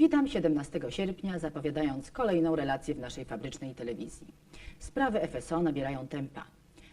Witam 17 sierpnia, zapowiadając kolejną relację w naszej fabrycznej telewizji. Sprawy FSO nabierają tempa.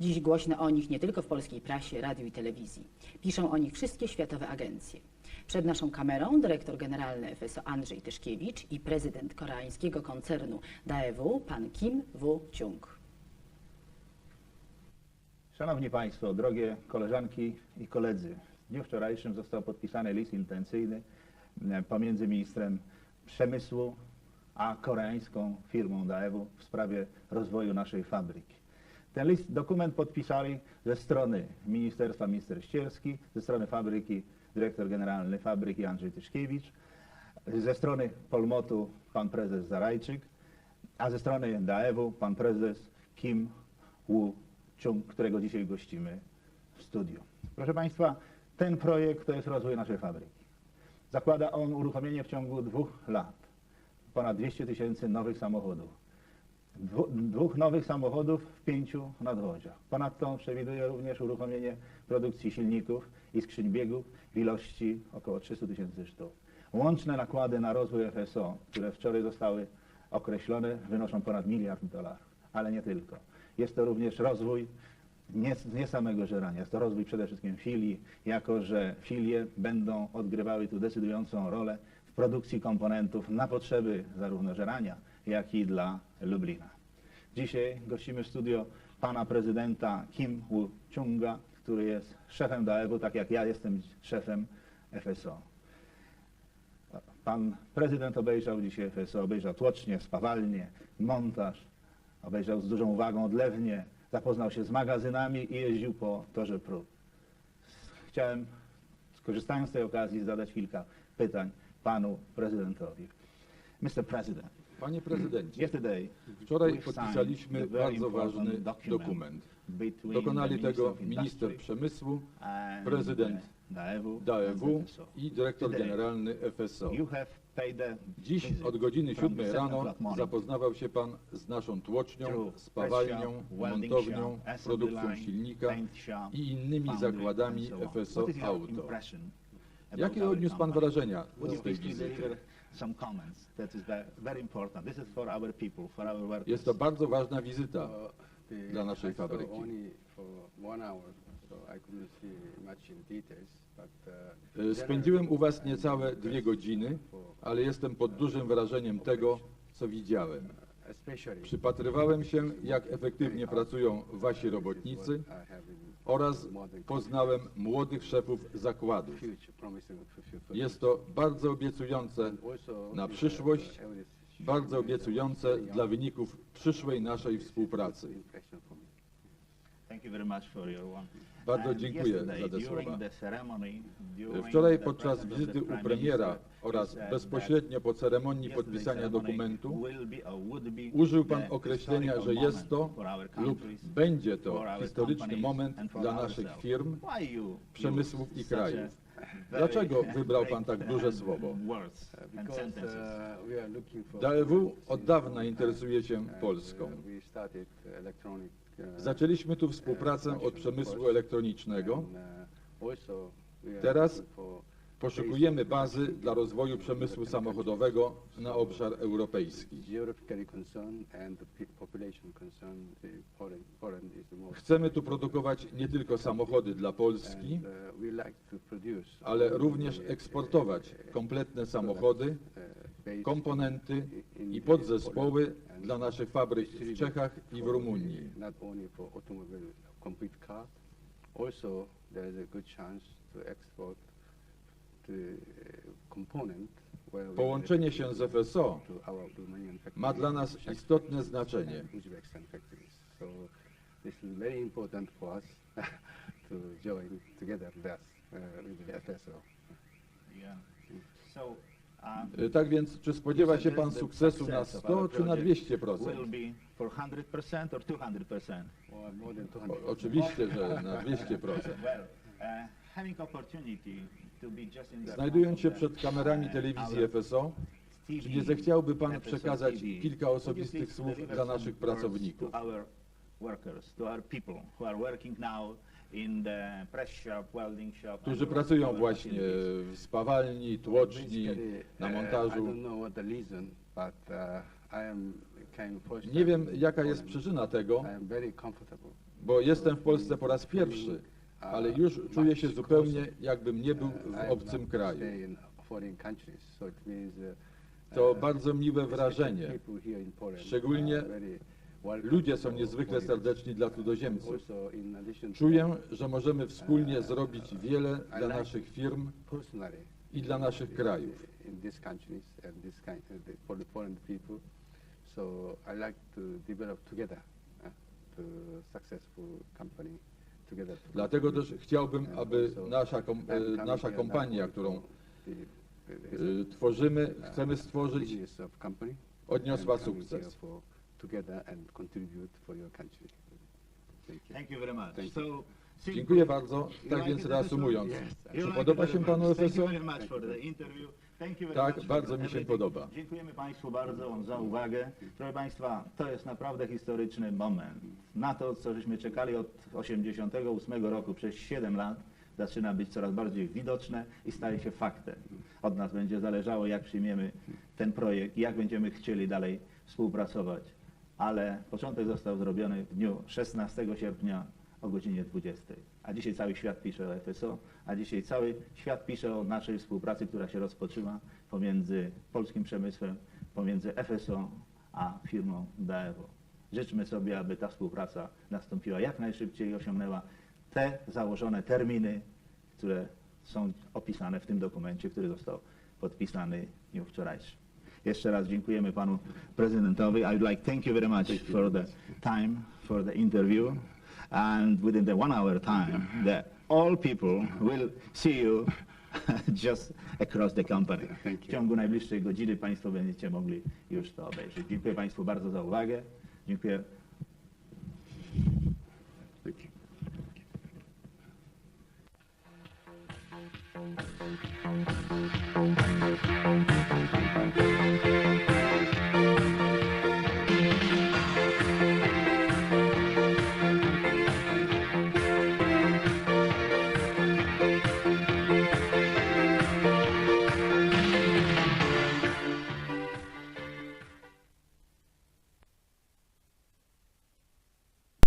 Dziś głośno o nich nie tylko w polskiej prasie, radiu i telewizji. Piszą o nich wszystkie światowe agencje. Przed naszą kamerą dyrektor generalny FSO Andrzej Tyszkiewicz i prezydent koreańskiego koncernu Daewoo, pan Kim Woo-chung. Szanowni Państwo, drogie koleżanki i koledzy, w dniu wczorajszym został podpisany list intencyjny pomiędzy ministrem przemysłu a koreańską firmą Daewoo w sprawie rozwoju naszej fabryki. Ten list, dokument podpisali ze strony ministerstwa minister Ścierski, ze strony fabryki dyrektor generalny fabryki Andrzej Tyszkiewicz, ze strony Polmotu pan prezes Zarajczyk, a ze strony Daewoo pan prezes Kim Woo-chung, którego dzisiaj gościmy w studiu. Proszę Państwa, ten projekt to jest rozwój naszej fabryki. Zakłada on uruchomienie w ciągu dwóch lat ponad 200 tysięcy nowych samochodów. Dwu, dwóch nowych samochodów w pięciu nadwoziach. Ponadto przewiduje również uruchomienie produkcji silników i skrzyń biegów w ilości około 300 tysięcy sztuk. Łączne nakłady na rozwój FSO, które wczoraj zostały określone, wynoszą ponad miliard dolarów, ale nie tylko. Jest to również rozwój nie, nie samego żerania, jest to rozwój przede wszystkim filii, jako że filie będą odgrywały tu decydującą rolę w produkcji komponentów na potrzeby zarówno żerania, jak i dla Lublina. Dzisiaj gościmy w studio pana prezydenta Kim Woo-chunga, który jest szefem Daewoo, tak jak ja jestem szefem FSO. Pan prezydent obejrzał dzisiaj FSO, obejrzał tłocznie, spawalnie, montaż, obejrzał z dużą uwagą odlewnie, zapoznał się z magazynami i jeździł po torze prób. Chciałem, skorzystając z tej okazji, zadać kilka pytań panu prezydentowi. Mr. President, Panie prezydencie, yesterday wczoraj podpisaliśmy bardzo ważny dokument. Dokonali tego minister przemysłu, prezydent and FSO. i dyrektor generalny FSO. Dziś od godziny from 7 the rano zapoznawał się Pan z naszą tłocznią, spawalnią, montownią, produkcją silnika i innymi zakładami. FSO Auto. Jakie odniósł Pan wrażenia z tej wizyty? Jest to bardzo ważna wizyta. Uh, dla naszej fabryki. But, uh, E, Spędziłem u Was niecałe dwie godziny, ale jestem pod dużym wrażeniem tego, co widziałem. Przypatrywałem się, jak efektywnie pracują Wasi robotnicy oraz poznałem młodych szefów zakładów. Jest to bardzo obiecujące, na uh, przyszłość, bardzo obiecujące dla wyników przyszłej naszej współpracy. Thank you very much for your one. Bardzo dziękuję za te słowa. Wczoraj podczas wizyty u premiera oraz bezpośrednio po ceremonii podpisania dokumentu użył Pan określenia, że jest to lub będzie to historyczny moment dla naszych firm, przemysłów i krajów. Dlaczego wybrał Pan tak duże słowo? Daewoo od dawna interesuje się Polską. Zaczęliśmy tu współpracę od przemysłu elektronicznego. Teraz Poszukujemy bazy dla rozwoju przemysłu samochodowego na obszar europejski. Chcemy tu produkować nie tylko samochody dla Polski, ale również eksportować kompletne samochody, komponenty i podzespoły dla naszych fabryk w Czechach i w Rumunii. the- Not only for automobile, complete car, also there is a good chance to export the uh, component Połączenie się z FSO ma dla nas istotne znaczenie. to join together uh, with the FSO. Yeah. So, um, Y, Tak więc, czy spodziewa się Pan sukcesu na 100 czy na 200%? will be for 100% or 200%? Or more than 200. O, oczywiście, że na 200%. Well, uh, having opportunity to be just in the Znajdując się przed kamerami telewizji FSO, TV, czy nie zechciałby Pan FSO przekazać TV, kilka osobistych słów dla naszych pracowników? Którzy pracują właśnie w spawalni, tłoczni, na uh, I montażu. uh, Nie wiem, jaka jest przyczyna tego, I am very comfortable. bo jestem w Polsce po raz pierwszy, ale już czuję się zupełnie, jakbym nie był Uh, w I obcym kraju. uh, To uh, bardzo miłe wrażenie. Szczególnie Ludzie są niezwykle serdeczni dla cudzoziemców. Czuję, że możemy wspólnie zrobić wiele dla naszych firm i dla naszych krajów. uh, the, for the foreign people. So I like to develop together uh, to successful company together. to Dlatego też chciałbym, aby nasza, kom, e, nasza kompania, którą the- e, tworzymy, chcemy stworzyć, odniosła sukces. Together and contribute for your country. Thank you. Thank you very much. Thank So, simply- Dziękuję bardzo. You Tak więc reasumując. You czy podoba się very panu much. Thank you FSO? very much for the interview. Thank you very Tak, bardzo mi się podoba. Dziękujemy Państwu bardzo za uwagę. Proszę Państwa, to jest naprawdę historyczny moment. Na to, co żeśmy czekali od 88 roku przez 7 lat, zaczyna być coraz bardziej widoczne i staje się faktem. Od nas będzie zależało, jak przyjmiemy ten projekt, jak będziemy chcieli dalej współpracować. Ale początek został zrobiony w dniu 16 sierpnia o godzinie 20. A dzisiaj cały świat pisze o FSO, a dzisiaj cały świat pisze o naszej współpracy, która się rozpoczyna pomiędzy polskim przemysłem, pomiędzy FSO a firmą DAEWO. Życzmy sobie, aby ta współpraca nastąpiła jak najszybciej i osiągnęła te założone terminy, które są opisane w tym dokumencie, który został podpisany w dniu wczorajszym. Jeszcze raz dziękujemy panu prezydentowi. I would like thank you very much for the time, for the interview. And within the one hour time, the, all people will see you just across the company. W ciągu najbliższej godziny państwo będziecie mogli już to obejrzeć. Dziękuję państwu bardzo za uwagę. Dziękuję. Thank you.